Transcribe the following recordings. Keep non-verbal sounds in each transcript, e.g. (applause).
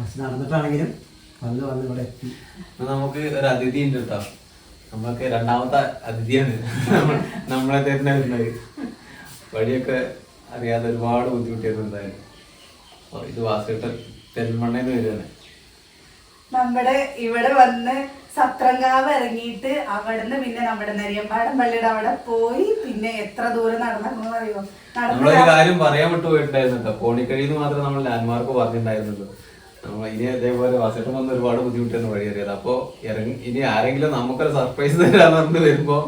കുറച്ച് നടന്നിട്ടാണെങ്കിലും വന്ന് വന്ന് ഇവിടെ എത്തി. നമുക്ക് ഒരു അതിഥി ഉണ്ട് കേട്ടോ. നമ്മൾക്ക് രണ്ടാമത്തെ അതിഥിയാണ്. നമ്മളെ തന്നെ വരുന്നത് വഴിയൊക്കെ അറിയാതെ ഒരുപാട് ബുദ്ധിമുട്ടിയിട്ടുണ്ടായിരുന്നു അപ്പൊ ഇത് വാസിട്ട് തെന്മണ്ണയിൽ വരികയാണ്. നമ്മുടെ ഇവിടെ വന്ന് സത്രങ്കാവ് ഇറങ്ങിയിട്ട് അവിടുന്ന് പിന്നെ നമ്മുടെ നെരിയമ്പാടം പള്ളിയുടെ അവിടെ പോയി പിന്നെ എത്ര ദൂരം നടന്നു അറിയോ? നമ്മളൊരു കാര്യം പറയാൻ വിട്ടു പോയിട്ടുണ്ടായിരുന്നു കേട്ടോ കോണിക്കഴിന്ന് മാത്രമേ നമ്മൾ ലാൻഡ്മാർക്ക് പറഞ്ഞിട്ടുണ്ടായിരുന്നുള്ളൂ. ഇനി അതേപോലെ വാസേട്ടൻ വന്ന് ഒരുപാട് ബുദ്ധിമുട്ടാണ് വഴി അറിയാതെ. അപ്പോ ഇറങ്ങി ഇനി ആരെങ്കിലും നമുക്കൊരു സർപ്രൈസ് തരാന്ന് പറഞ്ഞ് വരുമ്പോ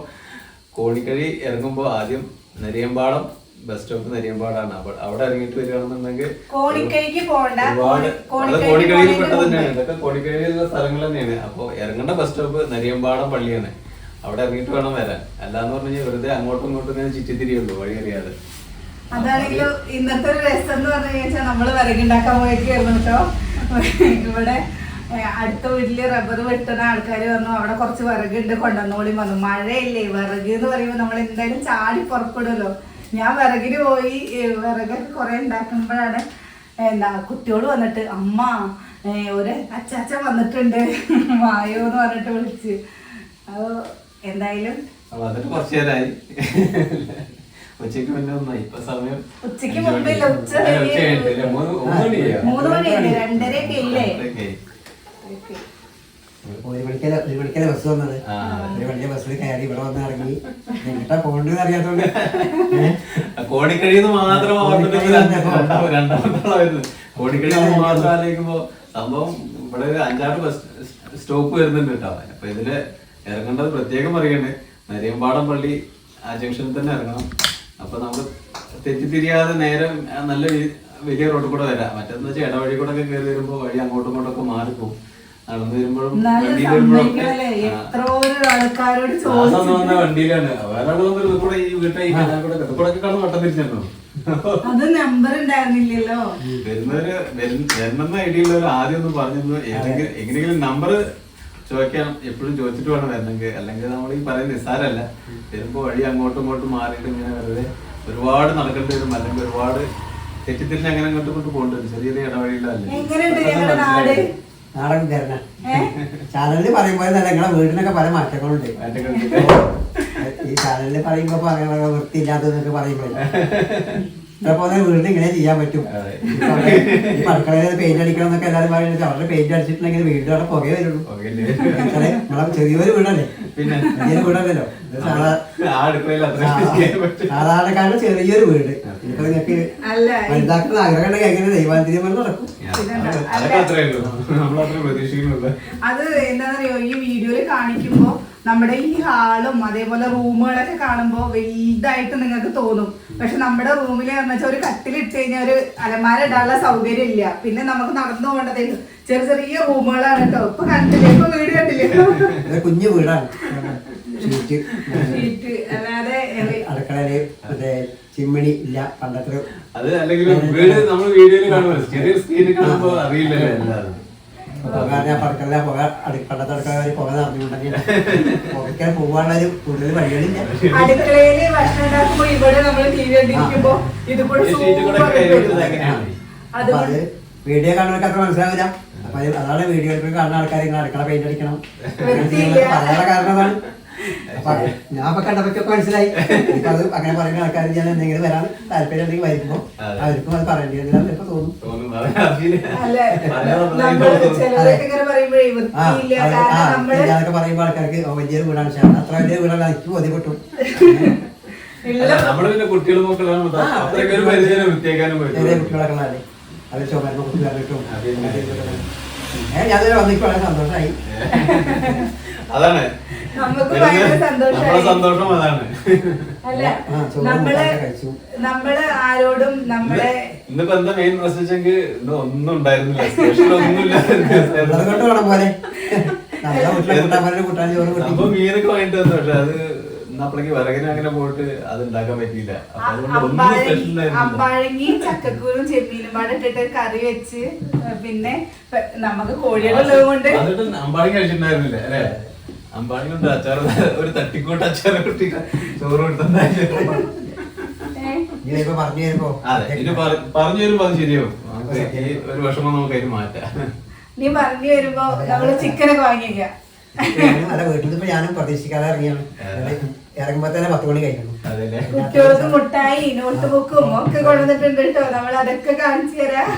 കോണിക്കഴി ഇറങ്ങുമ്പോ ആദ്യം നെരിയമ്പാടം ബസ് സ്റ്റോപ്പ് നെരിയമ്പാടാണ്. അപ്പോൾ അവിടെ ഇറങ്ങിയിട്ട് വരികയാണെന്നുണ്ടെങ്കിൽ കോണിക്കഴിക്ക് പോകണ്ട. ഒരുപാട് കോണിക്കഴിയിൽ പെട്ട തന്നെയാണ്. ഇതൊക്കെ കോണിക്കഴിയിലുള്ള സ്ഥലങ്ങൾ തന്നെയാണ്. അപ്പൊ ഇറങ്ങേണ്ട ബസ് സ്റ്റോപ്പ് നരിയമ്പാടം പള്ളിയാണ്. അവിടെ ഇറങ്ങിട്ട് വേണം വരാൻ. അല്ലാന്ന് പറഞ്ഞു കഴിഞ്ഞാൽ വെറുതെ അങ്ങോട്ടും ഇങ്ങോട്ടും ഇങ്ങനെ ചുറ്റിത്തിരിയുള്ളൂ വഴി അറിയാതെ. അതാണെങ്കിലും ഇന്നത്തെ ഒരു രസം എന്ന് പറഞ്ഞു കഴിഞ്ഞാൽ നമ്മൾ വിറകുണ്ടാക്കാൻ പോയിട്ട് കേട്ടോ. (laughs) ഇവിടെ അടുത്ത വീട്ടിൽ റബ്ബർ വെട്ടുന്ന ആൾക്കാർ വന്നു. അവിടെ കുറച്ച് വിറകുണ്ട് കൊണ്ടുവന്നോളി വന്നു. മഴയല്ലേ വിറക് എന്ന് പറയുമ്പോൾ നമ്മൾ എന്തായാലും ചാടി പുറപ്പെടുമല്ലോ. ഞാൻ വിറകിന് പോയി വിറകൊക്കെ കുറെ ഉണ്ടാക്കുമ്പോഴാണ് എന്താ കുട്ടിയോട് വന്നിട്ട് അമ്മ ഒരു അച്ചാച്ച വന്നിട്ടുണ്ട്. (laughs) മായോ എന്ന് പറഞ്ഞിട്ട് വിളിച്ച്. അപ്പൊ എന്തായാലും കുറച്ചു നേരമായി (laughs) ഉച്ചയ്ക്ക് മുന്നേ ഒന്നായി ഇപ്പൊ സമയം ഉച്ചയ്ക്ക് മുമ്പില്ല. ഉച്ച. മൂന്ന് മണിയാ. മൂന്ന് മണിയല്ലേ? രണ്ടരയൊക്കെ ഇല്ലേ. ഒരു മണിക്കല ഒരു മണിക്കല ബസ് വന്നത്? ഒരു മണിക്ക് ബസ്സിൽ കയറി ഇവിടെ വന്ന് ഇറങ്ങി. എങ്ങോട്ടാ പോകണ്ടെന്ന് അറിയാത്തോണ്ട്? കോടിക്കഴിന്ന് മാത്രം കോടിക്കഴിന്ന് മാത്രം. ആലോചിക്കുമ്പോ സംഭവം ഇവിടെ അഞ്ചാറ് ബസ് സ്റ്റോപ്പ് വരുന്നുണ്ട് കേട്ടോ അപ്പൊ ഇതിൽ ഇറങ്ങേണ്ടത് പ്രത്യേകം പറയണ്ടേ നരിയമ്പാടം പള്ളി ആ ജംഗ്ഷനിൽ തന്നെ ഇറങ്ങണം. അപ്പൊ നമ്മൾ തെറ്റിത്തിരിയാതെ നേരെ നല്ല വലിയ റോഡിൽ കൂടെ വരാം. മറ്റെന്ന് വെച്ചാൽ ഇടവഴി കൂടെ ഒക്കെ കയറി വരുമ്പോ വഴി അങ്ങോട്ടും ഇങ്ങോട്ടും ഒക്കെ മാറിപ്പോവും. നടന്നു വരുമ്പോഴും വണ്ടിയിൽ വരുമ്പോഴും എത്ര ഒരു ആൾക്കാരോട് ആ വന്ന വണ്ടിയിലാണ്. വേറെ കൂടെ ഈ വീട്ടിൽ കൂടെ കടന്ന് വട്ടം തിരിച്ചിട്ടുണ്ടോ അത് നമ്പർ ഉണ്ടായിരുന്നില്ലല്ലോ. വരുന്നവര് വരുന്ന ഐഡിയ ഉള്ളവർ ആദ്യം ഒന്ന് പറഞ്ഞിരുന്നു. ഏതെങ്കിലും എങ്ങനെയെങ്കിലും നമ്പർ ചോദിക്കാൻ എപ്പോഴും ചോദിച്ചിട്ട് വേണം വരണമെങ്കിൽ. അല്ലെങ്കിൽ നമ്മൾ ഈ പറയുന്ന നിസ്സാരല്ല വരുമ്പോൾ വഴി അങ്ങോട്ടും ഇങ്ങോട്ടും മാറിയിട്ട് ഇങ്ങനെ വെറുതെ ഒരുപാട് നടക്കേണ്ടി വരും. അല്ലെങ്കിൽ ഒരുപാട് തെറ്റിദ്ധരിച്ച് അങ്ങനെ അങ്ങോട്ടും ഇങ്ങോട്ടും പോകേണ്ടി വരും. ചെറിയ ചെറിയ ഇടവഴിയിലല്ലേ എങ്ങനെയുണ്ട് ഞങ്ങളുടെ നാട്? നാടകം തരണ ഏ? ചാനലിൽ പറയുമ്പോൾ തന്നെ നിങ്ങളെ വീടിനൊക്കെ പല മാറ്റങ്ങളുണ്ട്. ഈ ചാനലിൽ പറയുമ്പോൾ പറയുമ്പോ വൃത്തിയില്ലാത്തതെന്നൊക്കെ പറയുമ്പോഴേ. ഇപ്പൊ വീടിന് ഇങ്ങനെ ചെയ്യാൻ പറ്റും. ഈ അടുക്കളയിൽ പെയിന്റ് അടിക്കണം എന്നൊക്കെ എല്ലാവരും പറയുന്നത് അവരുടെ പെയിന്റ് അടിച്ചിട്ടുണ്ടെങ്കിൽ വീടിന്റെ അവിടെ പുകയെ വരുള്ളൂ. നമ്മളെ ചെറിയൊരു വീടല്ലേ? പിന്നെ? വീടല്ലല്ലോ. സാധാരണക്കാരുടെ ചെറിയൊരു വീട്. ഇപ്പൊ നിങ്ങൾക്ക് അല്ല വലുതാക്കുന്ന ആഗ്രഹം ഉണ്ടെങ്കിൽ എങ്ങനെ ദൈവാന്തിരിയം നടക്കും. അത് എന്താണെന്നറിയോ? ഈ വീഡിയോയിൽ കാണിക്കുമ്പോ നമ്മുടെ ഈ ഹാളും അതേപോലെ റൂമുകളൊക്കെ കാണുമ്പോൾ വലുതായിട്ട് നിങ്ങൾക്ക് തോന്നും. പക്ഷെ നമ്മുടെ റൂമിൽ വെച്ചാൽ ഒരു കട്ടിലിട്ട് കഴിഞ്ഞാൽ ഒരു അലമാര ഇടാനുള്ള സൗകര്യം ഇല്ല. പിന്നെ നമുക്ക് നടന്നു പോകേണ്ടതായിരുന്നു ചെറിയ ചെറിയ റൂമുകളാണ് കേട്ടോ. ഇപ്പൊ കണ്ടില്ലേ? ഇപ്പൊ വീട് കണ്ടില്ലേ? കുഞ്ഞു വീടാണ്. ഷീറ്റ് അല്ലാതെ എ- അടുക്കളയിൽ മറ്റേ ചിമ്മിണി ഇല്ല. പണ്ടത്തെ അത് അല്ലെങ്കിൽ വീട് നമ്മൾ വീഡിയോയിൽ കാണുമ്പോൾ ചെറിയ സ്ക്രീനിൽ കാണുമ്പോൾ അറിയില്ലല്ലോ എല്ലാവരും പുക ഞാൻ പടക്കള പുക അടു പണ്ടത്തെ അടുക്കള വരെ പുക നിറഞ്ഞുകൊണ്ടെങ്കിൽ പുകയ്ക്കാൻ പോകാനുള്ള ഒരു കൂടുതൽ വഴികളില്ല. അടുക്കളയിൽ ഭക്ഷണം ഉണ്ടാക്കുമ്പോ ഇവിടെ നമ്മൾ ടി വി കണ്ടിരിക്കുമ്പോ ഇത് കൂടെ ഈ ഷീറ്റ് കൂടെ സൂപ്പർ കയറി വെച്ചത് എങ്ങനെയാണ് അപ്പൊ അത് വീഡിയോ കാണുന്നവർക്ക് അത്ര മനസ്സിലാവില്ല. അപ്പൊ അതാണ് വീഡിയോ കാണുന്ന ആൾക്കാർ ഇങ്ങനെ അടുക്കള പെയിന്റ് അടിക്കണം. പല ചെയ്യുന്നത് അപ്പൊ ഞാൻ ഇപ്പൊ കണ്ടപ്പോഴൊക്കെ മനസ്സിലായി. അത് അങ്ങനെ പറയുന്ന ആൾക്കാർ ഞാൻ എന്തെങ്കിലും വരാൻ താല്പര്യം ഉണ്ടെങ്കിൽ വരുമ്പോ അവർക്കും അത് പറയേണ്ടി ഇപ്പൊ തോന്നും? ഇതൊക്കെ പറയുമ്പോ ആൾക്കാർക്ക് വലിയ വലിയൊരു വീടാണ് പക്ഷെ അത്ര വലിയ വീടാണ് എനിക്ക് ബോധ്യപ്പെട്ടു. നമ്മൾ പിന്നെ കുട്ടികളും അത്രയ്ക്ക് ഒരു പരിചയം വൃത്തിയാക്കാനും കുട്ടികളൊക്കെ അവർ ചുമരുന്ന കുട്ടി പറഞ്ഞിട്ടും അതെ. ഏഹ് ഞാനൊരു വന്നിട്ട് വളരെ സന്തോഷമായി അതാണ്. നമുക്ക് ഭയങ്കര സന്തോഷമായി. സന്തോഷം അതാണ്. അല്ല? നമ്മൾ നമ്മൾ ആരോടും നമ്മളെ ഇന്നിപ്പോ എന്താ മെയിൻ ഒന്നും ഉണ്ടായിരുന്നില്ല. സ്പെഷ്യൽ ഒന്നുമില്ല. മീനൊക്കെ വാങ്ങിട്ട് വന്നു. പക്ഷെ അത് അപ്പോഴേക്ക് വിറകിന് അങ്ങനെ പോയിട്ട് അത് ഉണ്ടാക്കാൻ പറ്റിയില്ല. അമ്പാഴങ്ങിയും ചക്കക്കൂരും ചെമ്മീനും പാടെ ഇട്ടിട്ട് കറി വെച്ച് പിന്നെ നമുക്ക് കോഴികളുള്ളത് കൊണ്ട് അമ്പാഴങ്ങി കഴിച്ചിട്ടുണ്ടായിരുന്നില്ല അല്ലേ? അമ്പാടി കൊണ്ട് അച്ചാർ ഒരു തട്ടിക്കോട്ട് അച്ചാർ കുട്ടി ചോറ് ഏ, പറഞ്ഞു തരുമ്പോ അതെ ഇനി പറഞ്ഞു വരുമ്പോ അത് ശരിയാവും. ഈ ഒരു വിഷമം നമുക്ക് അതിന് മാറ്റാം. നീ പറഞ്ഞു വരുമ്പോ നമ്മൾ ചിക്കനൊക്കെ വാങ്ങിക്ക അല്ല വീട്ടിൽ നിന്ന് ഞാനും പ്രതീക്ഷിക്കാതെ ഇറങ്ങിയാണ്. ഇറങ്ങുമ്പോ തന്നെ പത്ത് മണി കഴിക്കണം. അതല്ലേ കുട്ടികൾക്ക് മുട്ടായി നോട്ട് ബുക്കും ഒക്കെ കൊണ്ടുവന്നിട്ടുണ്ട് കേട്ടോ. നമ്മൾ അതൊക്കെ കാണിച്ചു തരാം.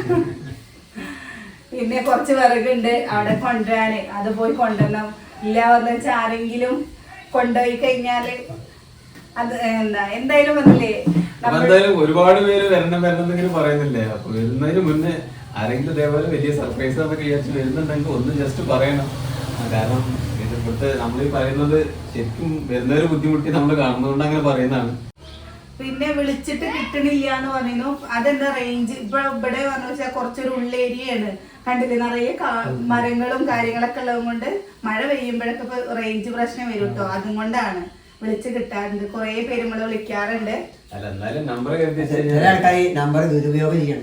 പിന്നെ കുറച്ച് വിറകുണ്ട്. അവിടെ കൊണ്ടുവരാന്. അത് പോയി കൊണ്ടുവരണം. ഇല്ല എന്ന് വെച്ചാൽ ആരെങ്കിലും കൊണ്ടുപോയി കഴിഞ്ഞാൽ അത് എന്താ എന്തായാലും വന്നില്ലേ? എന്തായാലും ഒരുപാട് പേര് വരണം വരണം പറയുന്നില്ലേ? അപ്പൊ വരുന്നതിന് മുന്നേ ആരെങ്കിലും ഇതേപോലെ വലിയ സർപ്രൈസ് എന്നൊക്കെ വിചാരിച്ച് വരുന്നുണ്ടെങ്കിൽ ഒന്ന് ജസ്റ്റ് പറയണം. കാരണം ഇതിപ്പോഴത്തെ നമ്മൾ ഈ പറയുന്നത് ശരിക്കും വരുന്നവര് ബുദ്ധിമുട്ടി നമ്മൾ കാണുന്നതുകൊണ്ട് അങ്ങനെ പറയുന്നതാണ്. പിന്നെ വിളിച്ചിട്ട് കിട്ടണില്ല എന്ന് പറയുന്നു അതെന്താ റേഞ്ച് ഇപ്പൊ ഇവിടെ പറഞ്ഞു വെച്ചാൽ കുറച്ചൊരു ഉള്ളേരിയാണ് കണ്ടില്ലേ? നിറയെ മരങ്ങളും കാര്യങ്ങളൊക്കെ ഉള്ളത് കൊണ്ട് മഴ പെയ്യുമ്പോഴൊക്കെ ഇപ്പൊ റേഞ്ച് പ്രശ്നം വരും കേട്ടോ അതും കൊണ്ടാണ് വിളിച്ച് കിട്ടാറുണ്ട്. കുറെ പേര് നമ്മൾ വിളിക്കാറുണ്ട്. നമ്പർ ദുരുപയോഗം ചെയ്യണം.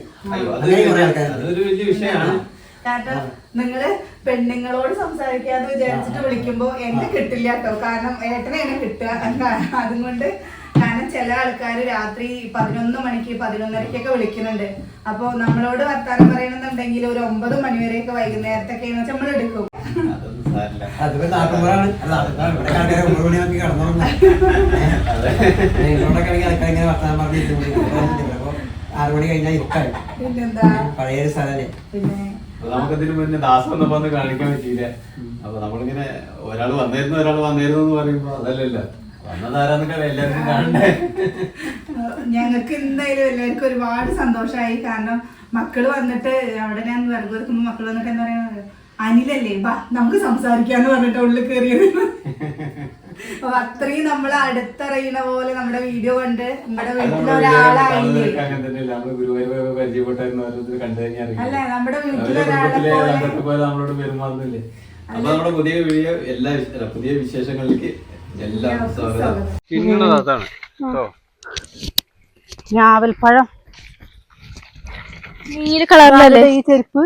കാരണം നിങ്ങൾ പെണ്ണുങ്ങളോട് സംസാരിക്കാന്ന് വിചാരിച്ചിട്ട് വിളിക്കുമ്പോ എന്നെ കിട്ടില്ല കേട്ടോ കാരണം ഏട്ടനെയാണ് കിട്ടുക. അതും കൊണ്ട് ചില ആൾക്കാർ രാത്രി പതിനൊന്ന് മണിക്ക് പതിനൊന്നരക്കൊക്കെ വിളിക്കുന്നുണ്ട്. അപ്പൊ നമ്മളോട് വർത്താനം പറയണമെന്നുണ്ടെങ്കിൽ ഒരു ഒമ്പത് മണി വരെയൊക്കെ വൈകുന്നേരത്തൊക്കെ നമ്മൾ എടുക്കും. ആറ് മണി കഴിഞ്ഞാൽ പഴയ പിന്നെ? അപ്പൊ നമുക്കതിന് മുന്നേ ദാസം വന്നപ്പോ കാണിക്കാൻ പറ്റിയില്ല. അപ്പൊ നമ്മളിങ്ങനെ ഒരാൾ വന്നിരുന്നു ഒരാൾ വന്നിരുന്നു എന്ന് പറയുമ്പോ അതല്ലല്ലോ. ഞങ്ങൾക്ക് എന്തായാലും എല്ലാവർക്കും ഒരുപാട് സന്തോഷമായി. കാരണം മക്കൾ വന്നിട്ട് അവിടെ ഞാൻ വെറുതെ വെക്കുമ്പോ മക്കൾ വന്നിട്ട് എന്താ പറയാ അനിലല്ലേ ബാ നമുക്ക് സംസാരിക്കാന്ന് പറഞ്ഞിട്ട് ഉള്ളിൽ കയറിയത് അപ്പൊ അത്രയും നമ്മൾ അടുത്തറിയണ പോലെ നമ്മുടെ വീഡിയോ കണ്ട് നമ്മുടെ വീട്ടിലൊരാളായില്ലേ അല്ല നമ്മുടെ വീട്ടിലൊരാളെ പുതിയ വീഡിയോ എല്ലാ പുതിയ വിശേഷങ്ങളിലേക്ക് ഞാവൽപ്പഴം നീല കളറിലല്ലേ? ഈ ചെരുപ്പ്.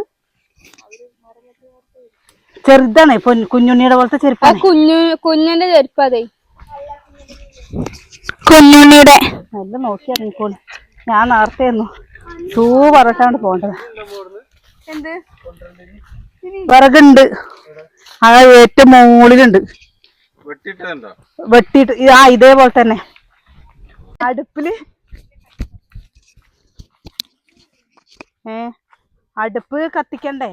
ചെറുതാണ് കുഞ്ഞുണ്ണിയുടെ പോലത്തെ ചെരുപ്പ് കുഞ്ഞു കുഞ്ഞിന്റെ ചെരുപ്പ് അതെ കുഞ്ഞുണ്ണിയുടെ. നല്ല നോക്കി ഇറങ്ങിക്കോളൂ ഞാൻ നേരത്തെ ഒന്നു ഷൂ പറഞ്ഞിട്ടാണ് പോണ്ടത് എന്ത്? വിറകുണ്ട്. ആ ഏറ്റവും മുകളിലുണ്ട്. വെട്ടിട്ടുണ്ടോ വെട്ടിയിട്ട് ഈ- ആ ഇതേപോലെ തന്നെ. അടുപ്പിൽ ഏ അടുപ്പ് കത്തിക്കണ്ടേ?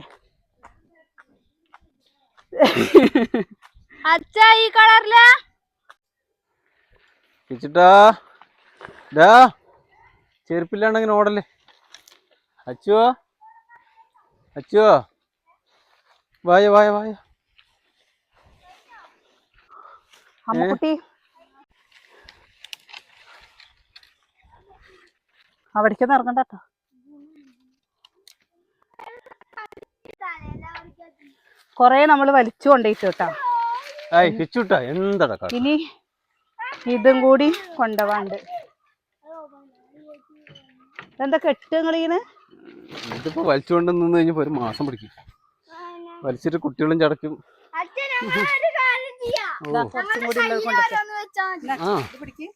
അച്ഛാ ഈ കളറില? ഡാ ചെരുപ്പില്ലാണ്ടെങ്കിൽ ഓടല്ലേ അച്ചുവോ? അച്ചുവോ? വായ വായ വായ. അമ്മക്കുട്ടി അവിടേക്ക് ഇറങ്ങണ്ട കേട്ടോ. കൊറേ നമ്മൾ വലിച്ചു കേട്ടോ. കിച്ചുട്ടാ എന്താടാ ഇനി ഇതും കൂടി കൊണ്ടുപോണ്ട് എന്താ കെട്ട് നിങ്ങളിങ്ങനെ ഇതിപ്പോ വലിച്ചുകൊണ്ട് നിന്ന് കഴിഞ്ഞപ്പോ ഒരു മാസം പിടിക്കും. വലിച്ചിട്ട് കുട്ടികളും ചടക്കും കുറച്ചും കൂടി ഉള്ളത് കൊണ്ടിട്ട് ആ. പിടിക്ക്.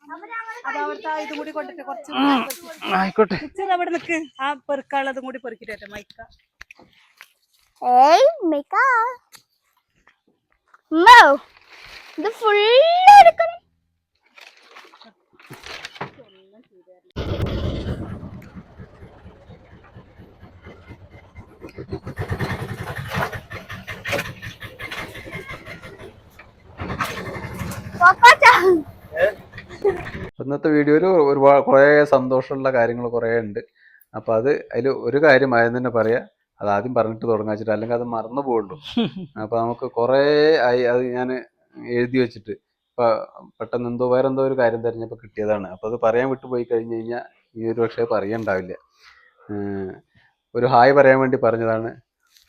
അത് അവിടുത്തെ ആ കൂടി കൊണ്ടിട്ട് കുറച്ച് ആയിക്കോട്ടെ. ഇച്ചിരി അവിടെ നിക്ക്. ആ പെറുക്കാളതും കൂടി പെറുക്കിട്ട് മൈക്ക. ഏയ് മൈക്ക. ഉമ്മോ, ഇത് ഫുള്ള് എടുക്കണം. പപ്പാച്ചാ. ഇന്നത്തെ വീഡിയോയിൽ ഒരുപാട് കുറേ സന്തോഷമുള്ള കാര്യങ്ങൾ കുറേ ഉണ്ട്. അപ്പൊ അത് അതിൽ ഒരു കാര്യം ആദ്യം തന്നെ പറയാം. അത് ആദ്യം പറഞ്ഞിട്ട് തുടങ്ങാൻ വെച്ചിട്ട് അല്ലെങ്കിൽ അത് മറന്നു പോകുള്ളൂ (laughs) അപ്പൊ നമുക്ക് കുറേ ആയി അത് ഞാൻ എഴുതി വെച്ചിട്ട് ഇപ്പം പെട്ടെന്ന് എന്തോ വേറെ എന്തോ ഒരു കാര്യം തിരഞ്ഞപ്പോൾ കിട്ടിയതാണ്. അപ്പോൾ അത് പറയാൻ വിട്ടു പോയി കഴിഞ്ഞ് കഴിഞ്ഞാൽ ഈ ഒരു പക്ഷേ പറയണ്ടാവില്ല. ഒരു ഹായ് പറയാൻ വേണ്ടി പറഞ്ഞതാണ്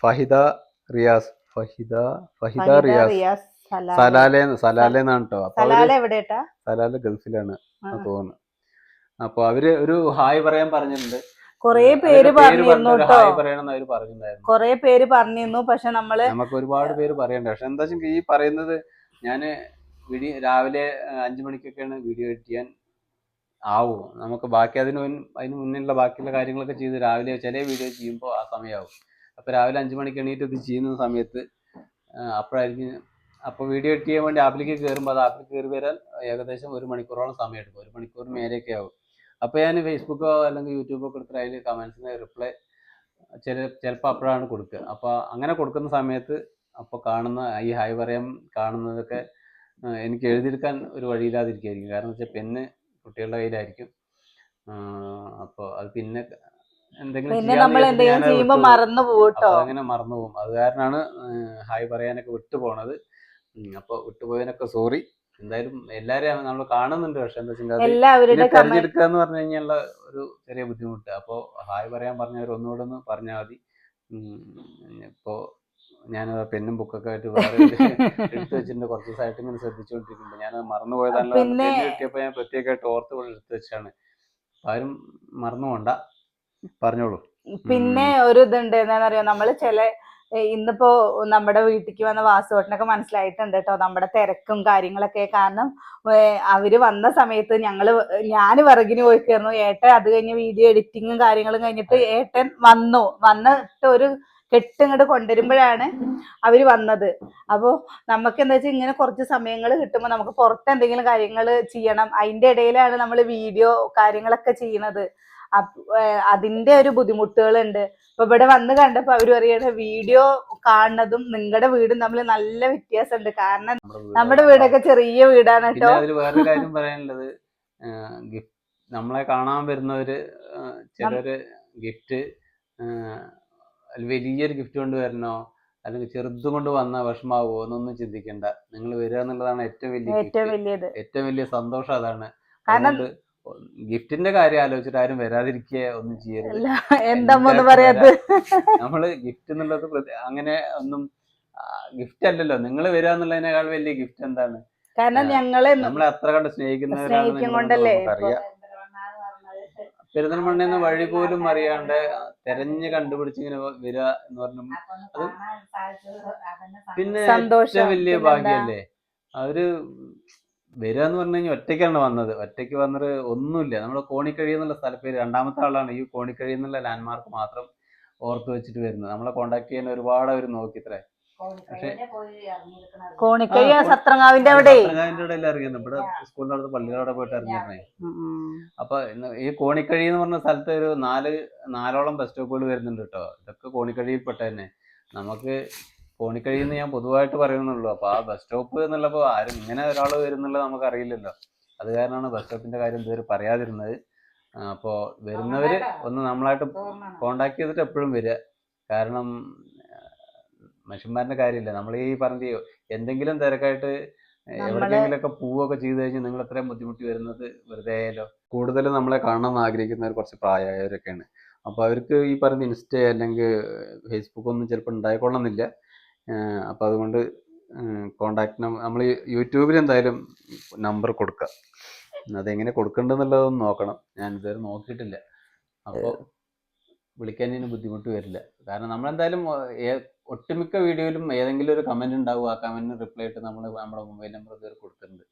ഫഹിദ റിയാസ്. ഫഹിദ ഫഹിദ റിയാസ്. സലാലെ സലാലെ എന്നാണ് കേട്ടോ സലാല ഗൾഫിലാണ് തോന്നുന്നു. അപ്പൊ അവർ ഒരു ഹായ് പറയാൻ പറഞ്ഞിട്ടുണ്ട്. കൊറേ പേര് പറഞ്ഞിരുന്നു കേട്ടോ. കൊറേ പേര് പറഞ്ഞിരുന്നു പക്ഷെ നമ്മൾ നമുക്ക് ഒരുപാട് പേര് പറയണ്ട? പക്ഷെ എന്താ വെച്ചാൽ ഈ പറയുന്നത് ഞാൻ വീഡിയോ രാവിലെ അഞ്ചു മണിക്കൊക്കെയാണ് വീഡിയോ എഡിറ്റ് ചെയ്യാൻ ആവും. നമുക്ക് ബാക്കി അതിന് അതിന് മുന്നിലുള്ള ബാക്കിയുള്ള കാര്യങ്ങളൊക്കെ ചെയ്ത് രാവിലെ ചില വീഡിയോ ചെയ്യുമ്പോൾ ആ സമയമാവും അപ്പൊ രാവിലെ അഞ്ചു മണിക്ക് എണീറ്റ് ഇത് ചെയ്യുന്ന സമയത്ത് അപ്പോഴായിരിക്കും അപ്പോൾ വീഡിയോ എഡിറ്റ് ചെയ്യാൻ വേണ്ടി ആപ്പിലേക്ക് കയറുമ്പോൾ അത് ആപ്പിൽ കയറി വരാൻ ഏകദേശം ഒരു മണിക്കൂറോളം സമയം എടുക്കും. ഒരു മണിക്കൂർ മേലെയൊക്കെ ആവും. അപ്പോൾ ഞാൻ ഫേസ്ബുക്കോ അല്ലെങ്കിൽ യൂട്യൂബോ ഒക്കെ അതിൽ കമൻസിന് റിപ്ലൈ ചില ചിലപ്പോൾ അപ്പോഴാണ് കൊടുക്കുക. അപ്പോൾ അങ്ങനെ കൊടുക്കുന്ന സമയത്ത് അപ്പോൾ കാണുന്ന ഈ ഹായ് പറയാൻ കാണുന്നതൊക്കെ എനിക്ക് എഴുതിയെടുക്കാൻ ഒരു വഴിയില്ലാതിരിക്കുകയായിരിക്കും. കാരണം വെച്ചാൽ പെണ്ണ് കുട്ടികളുടെ കയ്യിലായിരിക്കും. അപ്പോൾ അത് പിന്നെ നമ്മൾ എന്തെങ്കിലും ചെയ്യുമ്പോൾ മറന്നു അങ്ങനെ മറന്നു പോകും. അത് കാരണമാണ് ഹായ് പറയാനൊക്കെ വിട്ടു പോണത്. അപ്പോൾ വിട്ടുപോയതിനൊക്കെ സോറി എന്തായാലും എല്ലാരെയും നമ്മൾ കാണുന്നുണ്ട് പക്ഷെ എന്താ വെച്ചാൽ തെരഞ്ഞെടുക്കുക എന്ന് പറഞ്ഞു കഴിഞ്ഞാൽ ഒരു ചെറിയ ബുദ്ധിമുട്ട്. അപ്പോൾ ഹായ് പറയാൻ പറഞ്ഞവർ ഒന്നുകൂടെ ഒന്ന് പറഞ്ഞാൽ മതി. ഉം, ഇപ്പോ ഞാൻ പെന്നും ബുക്കൊക്കെ ആയിട്ട് വേറെ (laughs) എടുത്തു വെച്ചിട്ടുണ്ട്. കുറച്ച് ദിവസമായിട്ട് ഇങ്ങനെ ശ്രദ്ധിച്ചുകൊണ്ടിരിക്കുന്നുണ്ട്. ഞാൻ മറന്നുപോയതാണല്ലോ കിട്ടിയപ്പോൾ ഞാൻ പ്രത്യേകമായിട്ട് ഓർത്ത് കൊണ്ട് എടുത്തു വെച്ചാണ് ആരും മറന്നു പോണ്ട. പറഞ്ഞോളൂ. പിന്നെ ഒരു ഇതുണ്ട്. എന്താണെന്നറിയോ? നമ്മൾ ചില ഇന്നിപ്പോ നമ്മുടെ വീട്ടിലേക്ക് വന്ന വാസുവേട്ടനൊക്കെ മനസ്സിലായിട്ടുണ്ട് കേട്ടോ. നമ്മുടെ തിരക്കും കാര്യങ്ങളൊക്കെ കാരണം അവർ വന്ന സമയത്ത് ഞങ്ങൾ ഞാൻ വിറകിന് പോയി കയറുന്നു ഏട്ടൻ അത് കഴിഞ്ഞ് വീഡിയോ എഡിറ്റിങ്ങും കാര്യങ്ങളും കഴിഞ്ഞിട്ട് ഏട്ടൻ വന്നു. വന്നിട്ട് ഒരു കെട്ടിങ്ങോട്ട് കൊണ്ടുവരുമ്പോഴാണ് അവർ വന്നത്. അപ്പോ നമുക്ക് എന്താ വെച്ചാൽ ഇങ്ങനെ കുറച്ച് സമയങ്ങൾ കിട്ടുമ്പോൾ നമുക്ക് പുറത്ത് എന്തെങ്കിലും കാര്യങ്ങൾ ചെയ്യണം. അതിന്റെ ഇടയിലാണ് നമ്മൾ വീഡിയോ കാര്യങ്ങളൊക്കെ ചെയ്യണത്. അതിന്റെ ഒരു ബുദ്ധിമുട്ടുകളുണ്ട്. അപ്പൊ ഇവിടെ വന്ന് കണ്ടപ്പോ അവർ പറയണ വീഡിയോ കാണുന്നതും നിങ്ങളുടെ വീടും തമ്മിൽ നല്ല വ്യത്യാസമുണ്ട്. കാരണം നമ്മുടെ വീടൊക്കെ ചെറിയ വീടാണ് കേട്ടോ. വേറൊരു കാര്യം പറയാനുള്ളത് നമ്മളെ കാണാൻ വരുന്നവര് ചിലര് ഗിഫ്റ്റ് വലിയൊരു ഗിഫ്റ്റ് കൊണ്ട് വരണോ അല്ലെങ്കിൽ ചെറുതും കൊണ്ട് വന്ന വിഷമാവോ എന്നൊന്നും ചിന്തിക്കണ്ട. നിങ്ങൾ വരിക എന്നുള്ളതാണ് ഏറ്റവും വലിയ ഏറ്റവും വലിയ സന്തോഷം അതാണ്. കാരണം അതുകൊണ്ട് ഗിഫ്റ്റിന്റെ കാര്യം ആലോചിച്ചിട്ട് ആരും വരാതിരിക്കുക ഒന്നും ചെയ്യരുത്. പറയാത് നമ്മൾ ഗിഫ്റ്റ് എന്നുള്ളത് അങ്ങനെ ഒന്നും ഗിഫ്റ്റ് അല്ലല്ലോ. നിങ്ങൾ വരിക എന്നുള്ളതിനേക്കാൾ വലിയ ഗിഫ്റ്റ് എന്താണ്? കാരണം ഞങ്ങളെ നമ്മളെ അത്ര കണ്ട് സ്നേഹിക്കുന്നവരാണെന്ന് നമുക്കറിയാം പെരുന്തൽമണ്ണ വഴി പോലും അറിയാണ്ട് തെരഞ്ഞ് കണ്ടുപിടിച്ച് ഇങ്ങനെ വരിക എന്ന് പറഞ്ഞു പിന്നെ. ഏറ്റവും വലിയ ഭാഗ്യല്ലേ? അവർ വരിക എന്ന് പറഞ്ഞു കഴിഞ്ഞാൽ ഒറ്റയ്ക്കാണ് വന്നത്. ഒറ്റയ്ക്ക് വന്നിട്ട് ഒന്നുമില്ല. നമ്മുടെ കോണിക്കഴി എന്നുള്ള സ്ഥലപ്പേര് രണ്ടാമത്തെ ആളാണ്. ഈ കോണിക്കഴി എന്നുള്ള ലാൻഡ്മാർക്ക് മാത്രം ഓർത്ത് വെച്ചിട്ട് വരുന്നത്. നമ്മളെ കോണ്ടാക്ട് ചെയ്യാൻ ഒരുപാട് അവർ നോക്കിത്രേ. പക്ഷേ കോണിക്കഴി ആ, സത്രങ്ങാവിന്റെ അവിടെ. ഇടയിൽ ഇറങ്ങിയിരുന്നു ഇവിടെ സ്കൂളിന്റെ അടുത്ത് പള്ളിയുടെ അവിടെ പോയിട്ട് ഇറങ്ങിയിരുന്നേ അപ്പൊ ഈ കോണിക്കഴി എന്ന് പറഞ്ഞ സ്ഥലത്ത് ഒരു നാല് നാലോളം ബസ് സ്റ്റോപ്പുകൾ വരുന്നുണ്ട് കേട്ടോ. ഇതൊക്കെ കോണിക്കഴിയിൽപ്പെട്ട തന്നെ നമുക്ക് കോണിക്കഴി കഴിയുന്ന ഞാൻ പൊതുവായിട്ട് പറയുന്നുള്ളൂ. അപ്പൊ ആ ബസ് സ്റ്റോപ്പ് എന്നുള്ളപ്പോ ആരും ഇങ്ങനെ ഒരാൾ വരുന്നുള്ളത് നമുക്ക് അറിയില്ലല്ലോ. അത് കാരണമാണ് ബസ് സ്റ്റോപ്പിന്റെ കാര്യം ഇതുവരെ പറയാതിരുന്നത്. അപ്പോൾ അപ്പോ വരുന്നവര് ഒന്ന് നമ്മളായിട്ട് കോണ്ടാക്ട് ചെയ്തിട്ട് എപ്പോഴും വരിക. കാരണം മനുഷ്യന്മാരുടെ കാര്യമില്ല. നമ്മൾ ഈ പറഞ്ഞ എന്തെങ്കിലും തിരക്കായിട്ട് എവിടെയെങ്കിലൊക്കെ പോവുകയൊക്കെ ചെയ്തു കഴിഞ്ഞാൽ നിങ്ങൾ എത്രയും ബുദ്ധിമുട്ടി വരുന്നത് വെറുതെ ആയാലോ? കൂടുതലും നമ്മളെ കാണണമെന്ന് ആഗ്രഹിക്കുന്നവർ കുറച്ച് പ്രായമായവരൊക്കെയാണ്. അപ്പോൾ അവർക്ക് ഈ പറഞ്ഞ ഇൻസ്റ്റ അല്ലെങ്കിൽ ഫേസ്ബുക്ക് ഒന്നും ചിലപ്പോൾ ഉണ്ടായിക്കൊള്ളുന്നില്ല അപ്പോൾ അതുകൊണ്ട് കോണ്ടാക്ട് നമ്മൾ യൂട്യൂബിൽ എന്തായാലും നമ്പർ കൊടുക്കുക അതെങ്ങനെ കൊടുക്കേണ്ടതെന്നുള്ളതൊന്ന് നോക്കണം. ഞാൻ ഇതുവരെ നോക്കിയിട്ടില്ല. അപ്പോൾ വിളിക്കാൻ ഇതിന് ബുദ്ധിമുട്ട് വരില്ല. കാരണം നമ്മളെന്തായാലും എന്തായാലും ഒട്ടുമിക്ക വീഡിയോയിലും ഏതെങ്കിലും ഒരു കമന്റ് ഉണ്ടാവും. ആ കമന്റിന് റിപ്ലൈ ആയിട്ട് നമ്മൾ നമ്മുടെ മൊബൈൽ നമ്പർ ഇതുവരെ കൊടുത്തിട്ടുണ്ട്.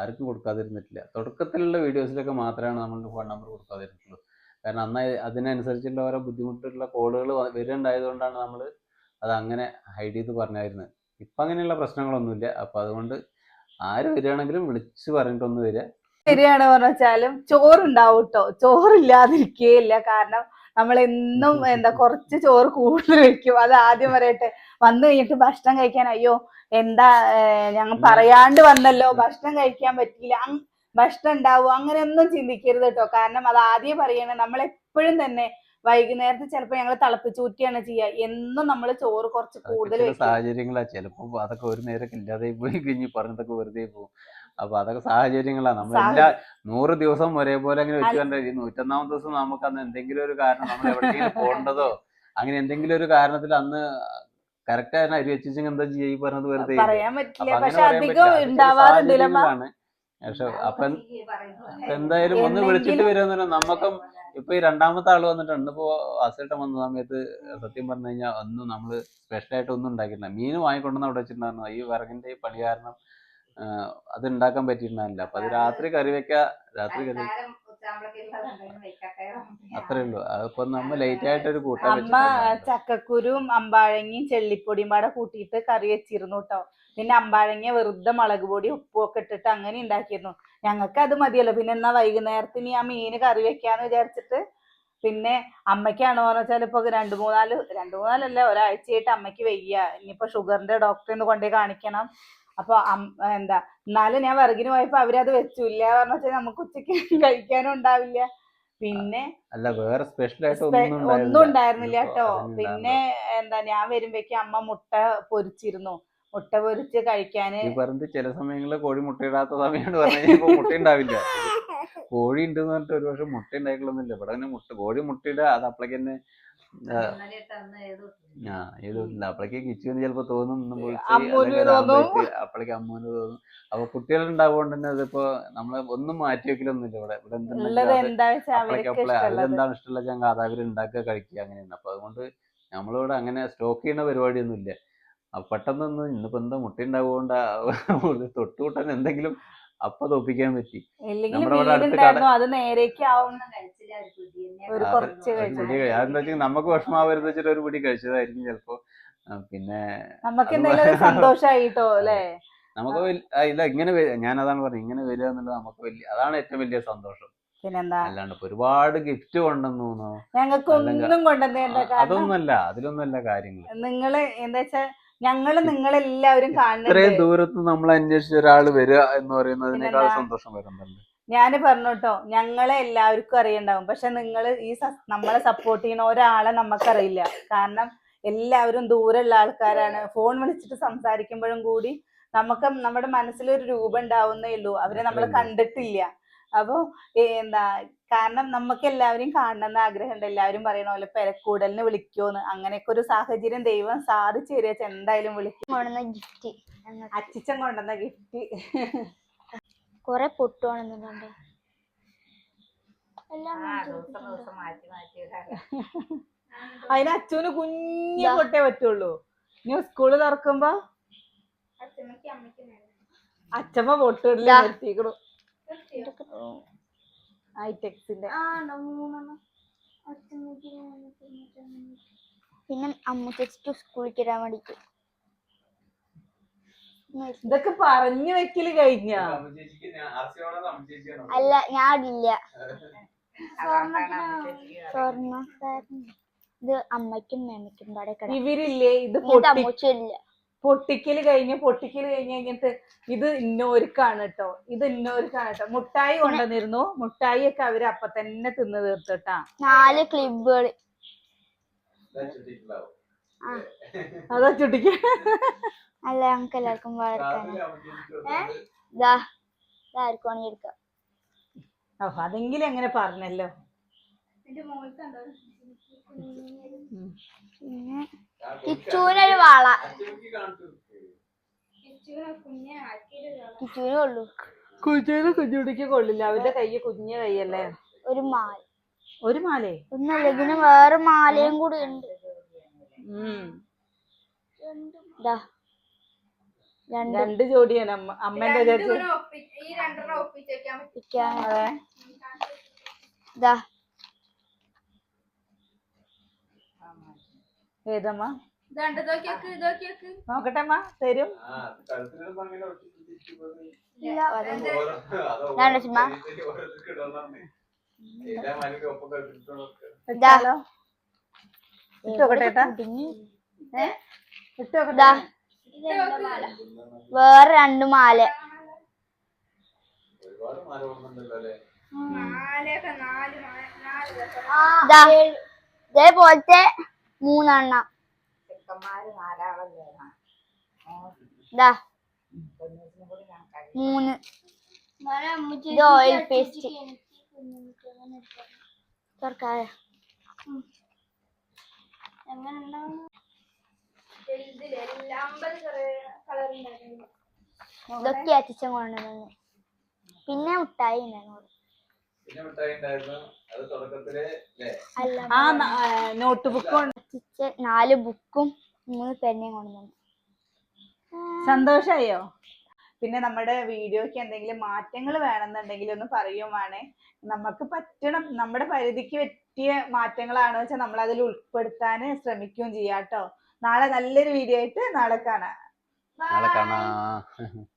ആർക്കും കൊടുക്കാതിരുന്നിട്ടില്ല. തുടക്കത്തിലുള്ള വീഡിയോസിലൊക്കെ മാത്രമാണ് നമ്മൾ ഫോൺ നമ്പർ കൊടുക്കാതിരുന്നുള്ളൂ കാരണം അന്ന് അതിനനുസരിച്ചുള്ള ഓരോ ബുദ്ധിമുട്ടുള്ള കോളുകൾ വരുന്നുണ്ടായതുകൊണ്ടാണ് നമ്മൾ അത് അങ്ങനെ ഹൈഡ് ചെയ്ത് പറഞ്ഞായിരുന്നു. ഇപ്പം അങ്ങനെയുള്ള പ്രശ്നങ്ങളൊന്നുമില്ല അപ്പം അതുകൊണ്ട് ആര് വരികയാണെങ്കിലും വിളിച്ച് പറഞ്ഞിട്ടൊന്ന് വരിക. ശരിയാണ് പറഞ്ഞാലും ചോറുണ്ടാവും കേട്ടോ ചോറില്ലാതിരിക്കുകയില്ല കാരണം നമ്മൾ എന്നും എന്താ കുറച്ച് ചോറ് കൂടുതൽ വെക്കും അത് ആദ്യം പറയട്ടെ. വന്നു കഴിഞ്ഞിട്ട് ഭക്ഷണം കഴിക്കാൻ അയ്യോ എന്താ ഞങ്ങൾ പറയാണ്ട് വന്നല്ലോ. ഭക്ഷണം കഴിക്കാൻ പറ്റിയില്ല. ഭക്ഷണം ഉണ്ടാവും? അങ്ങനെയൊന്നും ചിന്തിക്കരുത് കേട്ടോ. കാരണം അത് ആദ്യം പറയണേ. നമ്മൾ എപ്പോഴും തന്നെ വൈകുന്നേരത്ത് ചിലപ്പോൾ ഞങ്ങൾ തിളപ്പിച്ചൂറ്റിയാണ് ചെയ്യുക എന്നും നമ്മൾ ചോറ് കുറച്ച് കൂടുതൽ വെക്കും. സാഹചര്യങ്ങളാ. ചിലപ്പോ അതൊക്കെ ഒരു നേരമൊക്കെ ഇല്ലാതെ പോയി കഴിഞ്ഞ് പറഞ്ഞതൊക്കെ വെറുതെ പോകും. അപ്പൊ അതൊക്കെ സാഹചര്യങ്ങളാ. നമ്മൾ എല്ലാ നൂറ് ദിവസം ഒരേപോലെ അങ്ങനെ വെച്ച് കണ്ട ഈ നൂറ്റൊന്നാമത്തെ ദിവസം നമുക്ക് അന്ന് എന്തെങ്കിലും ഒരു കാരണം നമ്മൾ എവിടെയെങ്കിലും പോകേണ്ടതോ അങ്ങനെ എന്തെങ്കിലും ഒരു കാരണത്തിൽ അന്ന് കറക്റ്റ് ആയിരുന്നു അരി വെച്ചിട്ട് എന്താ ചെയ്യാ ഈ പറഞ്ഞത് വെറുതെ പറയാൻ പറ്റില്ല. പക്ഷെ അധികം. പക്ഷെ അപ്പൊ എന്തായാലും ഒന്ന് വിളിച്ചിട്ട് വരുന്ന നമ്മക്കും നമുക്കും ഇപ്പൊ ഈ രണ്ടാമത്തെ ആൾ വന്നിട്ടുണ്ട്. ഇപ്പോ അസേട്ടൻ വന്ന സമയത്ത് സത്യം പറഞ്ഞു കഴിഞ്ഞാൽ ഒന്നും നമ്മൾ സ്പെഷ്യൽ ആയിട്ട് ഒന്നും ഉണ്ടാക്കിയിട്ടില്ല. മീൻ വാങ്ങിക്കൊണ്ടുവന്ന് അവിടെ വെച്ചിട്ടുണ്ടായിരുന്നു. ഈ വിറകിന്റെ ഈ പണി കാരണം അത് ഉണ്ടാക്കാൻ പറ്റിയിട്ടുണ്ടായിരുന്നില്ല. അപ്പൊ അത് രാത്രി കറി വെക്ക രാത്രി കറി അത്രേ ഉള്ളൂ. അതിപ്പോ നമ്മ ലേറ്റ് ആയിട്ട് ഒരു കൂട്ടം അമ്മ ചക്കക്കുരും അമ്പാഴങ്ങിയും ചെള്ളിപ്പൊടിയും പാടെ കൂട്ടിയിട്ട് കറി വെച്ചിരുന്നു കേട്ടോ പിന്നെ അമ്പാഴങ്ങ വെറുതെ മുളക് പൊടി ഉപ്പും ഒക്കെ ഇട്ടിട്ട് അങ്ങനെ ഉണ്ടാക്കിയിരുന്നു. ഞങ്ങൾക്ക് അത് മതിയല്ലോ. പിന്നെ എന്നാ വൈകുന്നേരത്തിന് ആ മീന് കറി വെക്കാന്ന് വിചാരിച്ചിട്ട് പിന്നെ അമ്മയ്ക്കാണോ എന്ന് വെച്ചാൽ ഇപ്പൊ രണ്ടു മൂന്നാൽ രണ്ടു മൂന്നാലല്ല ഒരാഴ്ചയായിട്ട് അമ്മയ്ക്ക് വയ്യ. ഇനിയിപ്പോ ഷുഗറിന്റെ ഡോക്ടറെ ഒന്ന് കൊണ്ടുപോയി കാണിക്കണം. അപ്പൊ എന്താ എന്നാലും ഞാൻ വിറകിന് പോയപ്പോ അവരത് വെച്ചില്ല. പറഞ്ഞു വെച്ചാൽ നമുക്ക് ഉച്ചയ്ക്ക് (laughs) കഴിക്കാനും ഉണ്ടാവില്ല. പിന്നെ അല്ല വേറെ സ്പെഷ്യൽ ആയിട്ട് ഒന്നും ഉണ്ടായിരുന്നില്ല. കേട്ടോ. പിന്നെ എന്താ ഞാൻ വരുമ്പോഴേക്കും അമ്മ മുട്ട പൊരിച്ചിരുന്നു. മുട്ട പൊരിച്ച് കഴിക്കാന് ഈ പറഞ്ഞത് ചില സമയങ്ങളിൽ കോഴി മുട്ടയിടാത്ത സമയമാണ് പറഞ്ഞു കഴിഞ്ഞാൽ മുട്ട ഉണ്ടാവില്ല. കോഴി ഉണ്ടെന്ന് പറഞ്ഞിട്ട് ഒരു പക്ഷെ മുട്ട ഉണ്ടായിക്കൊള്ളുന്നില്ല. ഇവിടെ തന്നെ മുട്ട കോഴി മുട്ടയിടുക അത് അപ്പളേക്ക് തന്നെ ആ ഏതൊന്നുമില്ല അപ്പളേക്ക് കിച്ചുവിന് ചിലപ്പോ തോന്നും അപ്പളേക്ക് അമ്മൂന് തോന്നും. അപ്പൊ കുട്ടികളുണ്ടാവുകൊണ്ട് തന്നെ അതിപ്പോ നമ്മൾ ഒന്നും മാറ്റി വെക്കലൊന്നുമില്ല. ഇവിടെ ഇവിടെ എന്തുണ്ടെങ്കിലും അപ്പളേക്ക് അതിലെന്താണ് ഇഷ്ടമുള്ള ഞങ്ങൾ അത് ഉണ്ടാക്കുക കഴിക്കുക അങ്ങനെയാണ്. അപ്പൊ അതുകൊണ്ട് നമ്മളിവിടെ അങ്ങനെ സ്റ്റോക്ക് ചെയ്യുന്ന പരിപാടിയൊന്നും ഇല്ല അപ്പൊ പെട്ടെന്നൊന്നും ഇന്നിപ്പോ എന്താ മുട്ട ഉണ്ടാവുകൊണ്ട് തൊട്ടുകൂട്ടൻ എന്തെങ്കിലും അപ്പൊ തോപ്പിക്കാൻ പറ്റി. നമ്മുടെ ഇവിടെ അടുത്ത് ഒരു അതെന്താ വെച്ചാൽ നമുക്ക് വിഷമാവരുത് വെച്ചിട്ട് ഒരു പിടി കഴിച്ചതായിരിക്കും ചിലപ്പോ. പിന്നെ നമുക്ക് ഒരു (laughs) സന്തോഷായിട്ടോ അല്ലേ? നമുക്ക് ഇല്ല ഇങ്ങനെ ഞാൻ അതാണ് പറഞ്ഞത് ഇങ്ങനെ വരിക എന്നുള്ളത് നമുക്ക് വലിയ അതാണ് ഏറ്റവും വലിയ സന്തോഷം. പിന്നെന്താ? അല്ലാണ്ട് ഒരുപാട് ഗിഫ്റ്റ് കൊണ്ടെന്ന് ഞങ്ങൾക്ക് അല്ലെങ്കിൽ- ഒന്നും അതൊന്നല്ല അതിലൊന്നല്ല കാര്യങ്ങൾ നിങ്ങൾ എന്താ വെച്ചാ ഞങ്ങൾ നിങ്ങളെല്ലാവരും ഇത്രയും കാണുന്നുണ്ട് ദൂരത്ത് നമ്മൾ അന്വേഷിച്ച ഒരാൾ വരിക എന്ന് പറയുന്നതിനേക്കാൾ പിന്നെന്താ? സന്തോഷം വരുന്നുണ്ട് ഞാൻ പറഞ്ഞു കേട്ടോ ഞങ്ങളെ എല്ലാവർക്കും അറിയണ്ടാവും. പക്ഷെ നിങ്ങൾ ഈ സ- നമ്മളെ സപ്പോർട്ട് ചെയ്യുന്ന ഒരാളെ നമുക്കറിയില്ല കാരണം എല്ലാവരും ദൂരെയുള്ള ആൾക്കാരാണ്. ഫോൺ വിളിച്ചിട്ട് സംസാരിക്കുമ്പോഴും കൂടി നമുക്ക് നമ്മുടെ മനസ്സിലൊരു രൂപം ഉണ്ടാവുന്നേ ഉള്ളൂ. അവരെ നമ്മൾ കണ്ടിട്ടില്ല. അപ്പൊ ഏ, എന്താ കാരണം നമുക്ക് എല്ലാവരും കാണണമെന്ന് ആഗ്രഹമുണ്ട് എല്ലാവരും പറയണ പോലെ പെരക്കൂടലിന് വിളിക്കുമെന്ന് അങ്ങനെയൊക്കെ ഒരു സാഹചര്യം ദൈവം സാധിച്ചു തരിക എന്തായാലും വിളിക്കും. ഗിഫ്റ്റ് അച്ചിച്ചൻ കൊണ്ടുവന്ന ഗിഫ്റ്റ് കൊറേ പൊട്ടുവാണെന്നുണ്ട് അതിന് അച്ഛന് കുഞ്ഞു പൊട്ടേ പറ്റുള്ളൂ. ഇനി സ്കൂൾ തുറക്കുമ്പോ അച്ഛമ്മ പൊട്ടില്ല ദാ. നിർത്തിക്കണു. ഹൈടെക്സിന്റെ. പിന്നെ അമ്മ ചേച്ചിട്ട് സ്കൂളിൽ തരാൻ വേണ്ടിട്ട്. ഇതൊക്കെ പറഞ്ഞു വെക്കൽ കഴിഞ്ഞ? അല്ല ഞാൻ ഇടില്ല. സ്വർണ ഇത് അമ്മയ്ക്കും മേമയ്ക്കും പാടെ ഇവരില്ലേ? ഇത് അമ്മച്ചില്ല പൊട്ടിക്കൽ കഴിഞ്ഞ് പൊട്ടിക്കൽ കഴിഞ്ഞ് കഴിഞ്ഞിട്ട് ഇത് ഇന്നോർക്കാണ് കേട്ടോ ഇത് ഇന്നോർക്കാണ് കേട്ടോ മുട്ടായി കൊണ്ടുവന്നിരുന്നു. മുട്ടായി ഒക്കെ അവർ അപ്പൊ തന്നെ തിന്ന് തീർത്തിട്ടാ നാല് ക്ലിപ്പുകൾ അതാ ചുട്ടിക്ക. അല്ല നമുക്ക് എല്ലാവർക്കും വളർത്താനാ ഇതാ ഇതാർക്കും എടുക്കാം. അതെങ്കിലും എങ്ങനെ പറഞ്ഞല്ലോ? പിന്നെ കിച്ചൂനൊരു വള. കിച്ചൂനേ ഉള്ളൂ കുഞ്ഞിന് കുഞ്ഞുടിക്ക് കൊള്ളില്ല. അവന്റെ കൈ കുഞ്ഞ കൈയല്ലേ ഒരു മാല ഒരു മാലേ? ഒന്നല്ല ഇതിന് വേറെ മാലയും കൂടി ഉണ്ട്. രണ്ട് ജോഡിയാണ്. അമ്മ അമ്മേന്റെ ഏതമ്മ? നോക്കട്ടെ അമ്മ തരും വേറെ രണ്ട് മാല. ഇതേപോലത്തെ മാല കൊണ്ടുവന്നല്ലോ നാലാളം ഇതാ മൂന്ന്. ഇത് ഓയിൽ പേസ്റ്റ് തുറക്കാതെ ഇതൊക്കെ അച്ഛൻ കൊണ്ടുവന്നു പിന്നെ മുട്ടായി ഉണ്ടായിരുന്നു. പിന്നെ മിഠായി ഉണ്ടായിരുന്നു. അത് തുടക്കത്തിൽ അല്ല. ആ നോട്ട് ബുക്ക് നാല് ബുക്കും മൂന്ന് പെണ്ണയും കൊണ്ടുവന്നു. സന്തോഷായോ? പിന്നെ നമ്മുടെ വീഡിയോക്ക് എന്തെങ്കിലും മാറ്റങ്ങൾ വേണമെന്നുണ്ടെങ്കിൽ ഒന്ന് പറയുവാണേ. നമുക്ക് പറ്റണം നമ്മുടെ പരിധിക്ക് പറ്റിയ മാറ്റങ്ങളാണ് വെച്ചാൽ നമ്മൾ അതിൽ ഉൾപ്പെടുത്താൻ ശ്രമിക്കുകയും ചെയ്യാട്ടോ കേട്ടോ. നാളെ നല്ലൊരു വീഡിയോ ആയിട്ട് നാളെ കാണാം. നാളെ കാണാം.